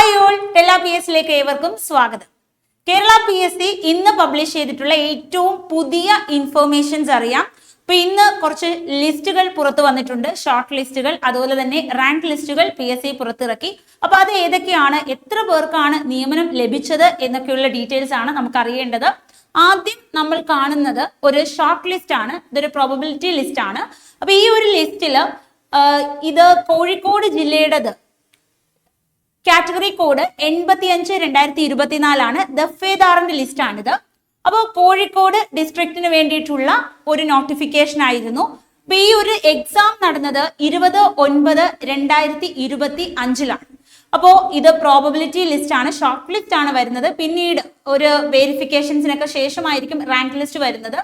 Hi all Kerala P എസിലേക്ക് ഏവർക്കും സ്വാഗതം. കേരള പി എസ് സി ഇന്ന് പബ്ലിഷ് ചെയ്തിട്ടുള്ള ഏറ്റവും പുതിയ ഇൻഫർമേഷൻസ് അറിയാം. അപ്പൊ ഇന്ന് കുറച്ച് ലിസ്റ്റുകൾ പുറത്തു വന്നിട്ടുണ്ട്. ഷോർട്ട് ലിസ്റ്റുകൾ അതുപോലെ തന്നെ റാങ്ക് ലിസ്റ്റുകൾ പി എസ് സി പുറത്തിറക്കി. അപ്പൊ അത് ഏതൊക്കെയാണ് എത്ര പേർക്കാണ് നിയമനം ലഭിച്ചത് എന്നൊക്കെയുള്ള ഡീറ്റെയിൽസ് ആണ് നമുക്ക് അറിയേണ്ടത്. ആദ്യം നമ്മൾ കാണുന്നത് ഒരു ഷോർട്ട് ലിസ്റ്റ് ആണ്. ഇതൊരു പ്രോബബിലിറ്റി ലിസ്റ്റ് ആണ്. അപ്പൊ ഈ ഒരു ലിസ്റ്റിൽ ഇത് കോഴിക്കോട് ജില്ലയുടേത് കാറ്റഗറി കോഡ് എൺപത്തി അഞ്ച് രണ്ടായിരത്തി ഇരുപത്തിനാലാണ് ദഫേദാറിന്റെ ലിസ്റ്റ് ആണിത്. അപ്പോൾ കോഴിക്കോട് ഡിസ്ട്രിക്റ്റിന് വേണ്ടിയിട്ടുള്ള ഒരു നോട്ടിഫിക്കേഷൻ ആയിരുന്നു. അപ്പൊ ഈ ഒരു എക്സാം നടന്നത് ഇരുപത് ഒൻപത് രണ്ടായിരത്തി ഇരുപത്തി അഞ്ചിലാണ് അപ്പോൾ ഇത് പ്രോബബിലിറ്റി ലിസ്റ്റ് ആണ് ഷോർട്ട് ലിസ്റ്റ് ആണ് വരുന്നത്. പിന്നീട് ഒരു വെരിഫിക്കേഷൻസിനൊക്കെ ശേഷമായിരിക്കും റാങ്ക് ലിസ്റ്റ് വരുന്നത്.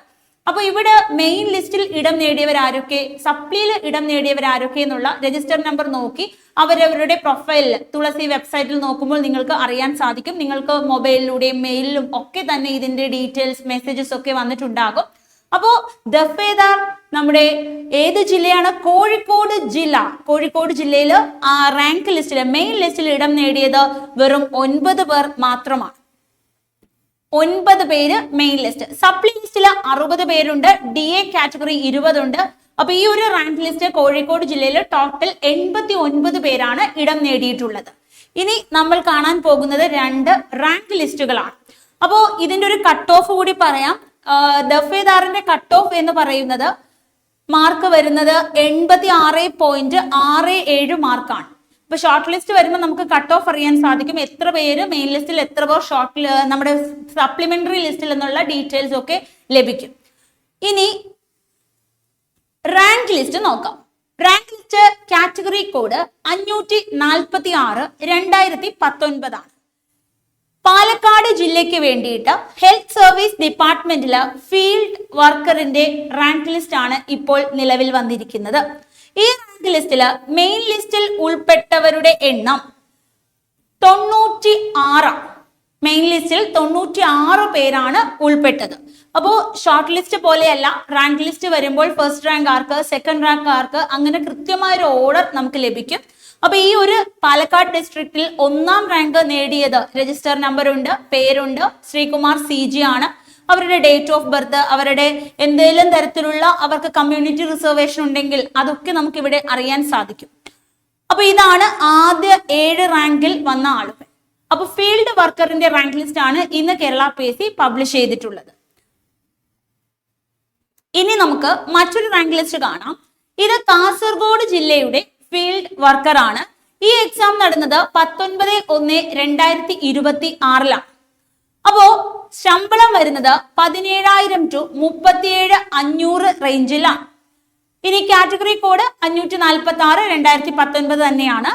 അപ്പൊ ഇവിടെ മെയിൻ ലിസ്റ്റിൽ ഇടം നേടിയവർ ആരൊക്കെ സപ്ലിയിൽ ഇടം നേടിയവർ ആരൊക്കെ എന്നുള്ള രജിസ്റ്റർ നമ്പർ നോക്കി അവരവരുടെ പ്രൊഫൈലിൽ തുളസി വെബ്സൈറ്റിൽ നോക്കുമ്പോൾ നിങ്ങൾക്ക് അറിയാൻ സാധിക്കും. നിങ്ങൾക്ക് മൊബൈലിലൂടെയും മെയിലിലും ഒക്കെ തന്നെ ഇതിന്റെ ഡീറ്റെയിൽസ് മെസ്സേജസ് ഒക്കെ വന്നിട്ടുണ്ടാകും. അപ്പോ ദഫേദാർ നമ്മുടെ ഏത് ജില്ലയാണ്? കോഴിക്കോട് ജില്ല. കോഴിക്കോട് ജില്ലയിൽ റാങ്ക് ലിസ്റ്റിൽ മെയിൻ ലിസ്റ്റിൽ ഇടം നേടിയത് വെറും ഒൻപത് പേർ മാത്രമാണ്. ഒൻപത് പേര് മെയിൻ ലിസ്റ്റ് സപ്ലി ലിസ്റ്റിൽ അറുപത് പേരുണ്ട് ഡി എ കാറ്റഗറി ഇരുപതുണ്ട്. അപ്പൊ ഈ ഒരു റാങ്ക് ലിസ്റ്റ് കോഴിക്കോട് ജില്ലയിൽ ടോട്ടൽ എൺപത്തി ഒൻപത് പേരാണ് ഇടം നേടിയിട്ടുള്ളത്. ഇനി നമ്മൾ കാണാൻ പോകുന്നത് രണ്ട് റാങ്ക് ലിസ്റ്റുകളാണ് അപ്പോൾ ഇതിന്റെ ഒരു കട്ട് ഓഫ് കൂടി പറയാം. ദഫേദാറിന്റെ കട്ട് ഓഫ് എന്ന് പറയുന്നത് മാർക്ക് വരുന്നത് എൺപത്തി ആറ് പോയിന്റ് ആറ് ഏഴ് മാർക്കാണ് ഇപ്പൊ ഷോർട്ട് ലിസ്റ്റ് വരുമ്പോൾ നമുക്ക് കട്ട് ഓഫ് അറിയാൻ സാധിക്കും. എത്ര പേര് മെയിൻ ലിസ്റ്റിൽ എത്ര പേർ ഷോർട്ട് നമ്മുടെ സപ്ലിമെന്ററി ലിസ്റ്റിൽ എന്നുള്ള ഡീറ്റെയിൽസ് ഒക്കെ ലഭിക്കും. ഇനി റാങ്ക് ലിസ്റ്റ് നോക്കാം. റാങ്ക് ലിസ്റ്റ് കാറ്റഗറി കോഡ് അഞ്ഞൂറ്റി നാൽപ്പത്തി ആറ് രണ്ടായിരത്തി പത്തൊൻപതാണ് പാലക്കാട് ജില്ലയ്ക്ക് വേണ്ടിയിട്ട് ഹെൽത്ത് സർവീസ് ഡിപ്പാർട്ട്മെന്റിലെ ഫീൽഡ് വർക്കറിന്റെ റാങ്ക് ലിസ്റ്റ് ആണ് ഇപ്പോൾ നിലവിൽ വന്നിരിക്കുന്നത്. ഈ റാങ്ക് ലിസ്റ്റിൽ മെയിൻ ലിസ്റ്റിൽ ഉൾപ്പെട്ടവരുടെ എണ്ണം? തൊണ്ണൂറ്റി ആറാണ് മെയിൻ ലിസ്റ്റിൽ തൊണ്ണൂറ്റി ആറ് പേരാണ് ഉൾപ്പെട്ടത്. അപ്പോൾ ഷോർട്ട് ലിസ്റ്റ് പോലെയല്ല റാങ്ക് ലിസ്റ്റ് വരുമ്പോൾ ഫസ്റ്റ് റാങ്ക് ആർക്ക് സെക്കൻഡ് റാങ്ക് ആർക്ക് അങ്ങനെ കൃത്യമായ ഒരു ഓർഡർ നമുക്ക് ലഭിക്കും. അപ്പൊ ഈ ഒരു പാലക്കാട് ഡിസ്ട്രിക്റ്റിൽ ഒന്നാം റാങ്ക് നേടിയത് രജിസ്റ്റർ നമ്പർ ഉണ്ട് പേരുണ്ട് ശ്രീകുമാർ സി ജി ആണ്. അവരുടെ ഡേറ്റ് ഓഫ് ബർത്ത് അവരുടെ എന്തെങ്കിലും തരത്തിലുള്ള അവർക്ക് കമ്മ്യൂണിറ്റി റിസർവേഷൻ ഉണ്ടെങ്കിൽ അതൊക്കെ നമുക്ക് ഇവിടെ അറിയാൻ സാധിക്കും. അപ്പൊ ഇതാണ് ആദ്യ ഏഴ് റാങ്കിൽ വന്ന ആളുകൾ. അപ്പൊ ഫീൽഡ് വർക്കറിന്റെ റാങ്ക് ലിസ്റ്റ് ആണ് ഇന്ന് Kerala P S C publish ചെയ്തിട്ടുള്ളത്. ഇനി നമുക്ക് മറ്റൊരു റാങ്ക് ലിസ്റ്റ് കാണാം. ഇത് കാസർഗോഡ് ജില്ലയുടെ ഫീൽഡ് വർക്കർ ആണ്. ഈ എക്സാം നടന്നത് പത്തൊൻപത് ഒന്ന് രണ്ടായിരത്തി ഇരുപത്തി ആറിലാണ്. അപ്പോ ശമ്പളം വരുന്നത് പതിനേഴായിരം ടു മുപ്പത്തിയേഴ് അഞ്ഞൂറ് റേഞ്ചിലാണ് ഇനി കാറ്റഗറി കോഡ് അഞ്ഞൂറ്റി നാൽപ്പത്തി ആറ് രണ്ടായിരത്തി പത്തൊൻപത് തന്നെയാണ്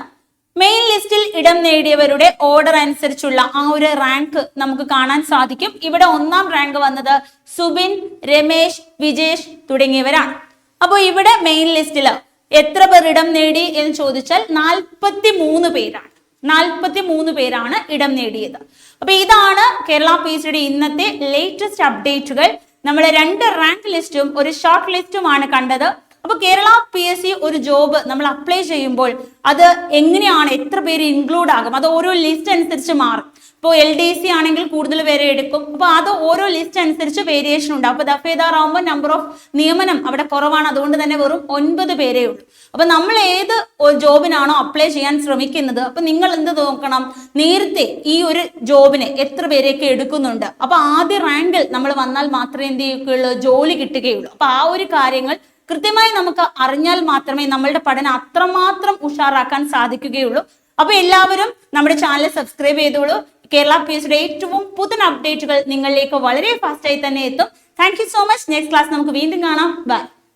മെയിൻ ലിസ്റ്റിൽ ഇടം നേടിയവരുടെ ഓർഡർ അനുസരിച്ചുള്ള ആ ഒരു റാങ്ക് നമുക്ക് കാണാൻ സാധിക്കും. ഇവിടെ ഒന്നാം റാങ്ക് വന്നത് സുബിൻ രമേശ് വിജേഷ് തുടങ്ങിയവരാണ്. അപ്പോൾ ഇവിടെ മെയിൻ ലിസ്റ്റിൽ എത്ര പേർ ഇടം നേടി എന്ന് ചോദിച്ചാൽ നാൽപ്പത്തി മൂന്ന് പേരാണ്. നാൽപ്പത്തി മൂന്ന് പേരാണ് ഇടം നേടിയത്. അപ്പൊ ഇതാണ് കേരള പി സിയുടെ ഇന്നത്തെ ലേറ്റസ്റ്റ് അപ്ഡേറ്റുകൾ നമ്മൾ രണ്ട് റാങ്ക് ലിസ്റ്റും ഒരു ഷോർട്ട് ലിസ്റ്റുമാണ് കണ്ടത്. അപ്പൊ കേരള പി എസ് സി ഒരു ജോബ് നമ്മൾ അപ്ലൈ ചെയ്യുമ്പോൾ അത് എങ്ങനെയാണ് എത്ര പേര് ഇൻക്ലൂഡ് ആകും അത് ഓരോ ലിസ്റ്റ് അനുസരിച്ച് മാറും. ഇപ്പോൾ എൽ ഡി സി ആണെങ്കിൽ കൂടുതൽ പേരെ എടുക്കും. അപ്പോൾ അത് ഓരോ ലിസ്റ്റ് അനുസരിച്ച് വേരിയേഷൻ ഉണ്ട്. അപ്പോൾ ദഫേദാർ ആവുമ്പോൾ നമ്പർ ഓഫ് നിയമനം അവിടെ കുറവാണ്. അതുകൊണ്ട് തന്നെ വെറും ഒൻപത് പേരേ ഉള്ളൂ. അപ്പോൾ നമ്മൾ ഏത് ജോബിനാണോ അപ്ലൈ ചെയ്യാൻ ശ്രമിക്കുന്നത് അപ്പോൾ നിങ്ങൾ എന്ത് നോക്കണം? നേരത്തെ ഈ ഒരു ജോബിന് എത്ര പേരെയൊക്കെ എടുക്കുന്നുണ്ട്? അപ്പോൾ ആദ്യ റാങ്കിൽ നമ്മൾ വന്നാൽ മാത്രമേ എന്ത് ചെയ്യുകയുള്ളൂ? ജോലി കിട്ടുകയുള്ളൂ. അപ്പോൾ ആ ഒരു കാര്യങ്ങൾ കൃത്യമായി നമുക്ക് അറിഞ്ഞാൽ മാത്രമേ നമ്മളുടെ പഠനം അത്രമാത്രം ഉഷാറാക്കാൻ സാധിക്കുകയുള്ളൂ. അപ്പൊ എല്ലാവരും നമ്മുടെ ചാനൽ സബ്സ്ക്രൈബ് ചെയ്തോളൂ. കേരള പി ഏറ്റവും പുതിയ അപ്ഡേറ്റുകൾ നിങ്ങളിലേക്ക് വളരെ ഫാസ്റ്റായി തന്നെ എത്തും. Thank you so much next class നമുക്ക് വീണ്ടും കാണാം. ബൈ